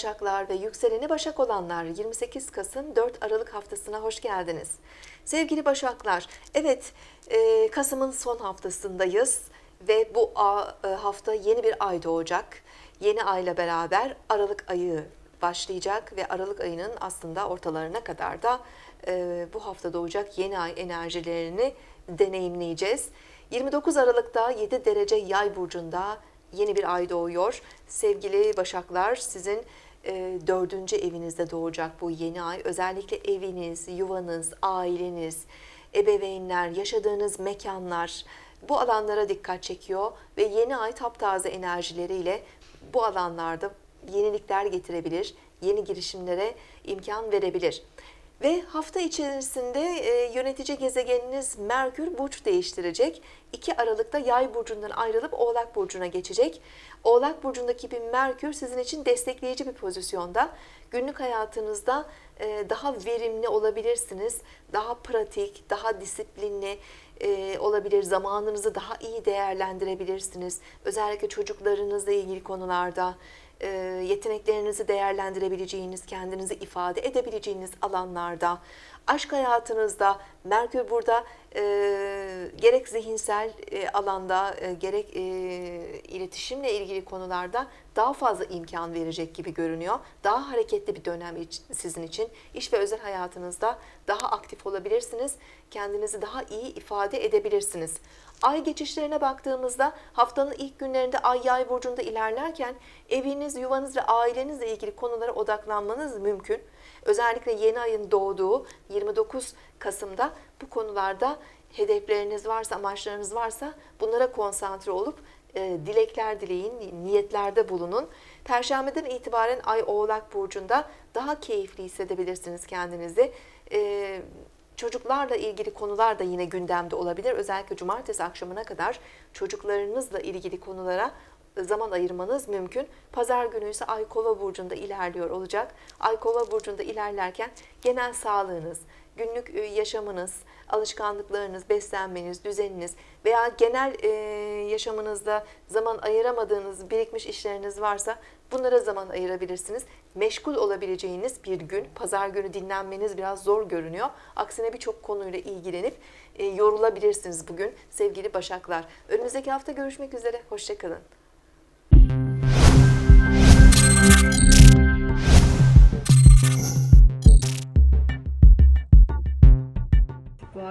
Başaklar ve yükseleni Başak olanlar 28 Kasım 4 Aralık haftasına hoş geldiniz. Sevgili Başaklar, evet e, Kasım'ın son haftasındayız ve bu e, hafta yeni bir ay doğacak. Yeni ayla beraber Aralık ayı başlayacak ve Aralık ayının aslında ortalarına kadar da e, bu hafta doğacak yeni ay enerjilerini deneyimleyeceğiz. 29 Aralık'ta 7 derece yay burcunda yeni bir ay doğuyor. Sevgili Başaklar sizin e, dördüncü evinizde doğacak bu yeni ay. Özellikle eviniz, yuvanız, aileniz, ebeveynler, yaşadığınız mekanlar bu alanlara dikkat çekiyor ve yeni ay taptaze enerjileriyle bu alanlarda yenilikler getirebilir, yeni girişimlere imkan verebilir. Ve hafta içerisinde e, yönetici gezegeniniz Merkür burç değiştirecek. 2 Aralık'ta Yay burcundan ayrılıp Oğlak burcuna geçecek. Oğlak burcundaki bir Merkür sizin için destekleyici bir pozisyonda. Günlük hayatınızda e, daha verimli olabilirsiniz. Daha pratik, daha disiplinli e, olabilir. Zamanınızı daha iyi değerlendirebilirsiniz. Özellikle çocuklarınızla ilgili konularda e, yeteneklerinizi değerlendirebileceğiniz, kendinizi ifade edebileceğiniz alanlarda, aşk hayatınızda Merkür burada e, gerek zihinsel e, alanda e, gerek e, iletişimle ilgili konularda daha fazla imkan verecek gibi görünüyor. Daha hareketli bir dönem sizin için. İş ve özel hayatınızda daha aktif olabilirsiniz. Kendinizi daha iyi ifade edebilirsiniz. Ay geçişlerine baktığımızda haftanın ilk günlerinde Ay Yay burcunda ilerlerken eviniz, yuvanız ve ailenizle ilgili konulara odaklanmanız mümkün. Özellikle yeni ayın doğduğu 29 Kasım'da bu konularda hedefleriniz varsa, amaçlarınız varsa bunlara konsantre olup e, dilekler dileyin, niyetlerde bulunun. Perşembeden itibaren Ay Oğlak Burcu'nda daha keyifli hissedebilirsiniz kendinizi. E, Çocuklarla ilgili konular da yine gündemde olabilir. Özellikle cumartesi akşamına kadar çocuklarınızla ilgili konulara zaman ayırmanız mümkün. Pazar günü ise Ay Kova burcunda ilerliyor olacak. Ay Kova burcunda ilerlerken genel sağlığınız, günlük e, yaşamınız, alışkanlıklarınız, beslenmeniz, düzeniniz veya genel e, yaşamınızda zaman ayıramadığınız birikmiş işleriniz varsa bunlara zaman ayırabilirsiniz. Meşgul olabileceğiniz bir gün, pazar günü dinlenmeniz biraz zor görünüyor. Aksine birçok konuyla ilgilenip e, yorulabilirsiniz bugün sevgili Başaklar. Önümüzdeki hafta görüşmek üzere, hoşçakalın.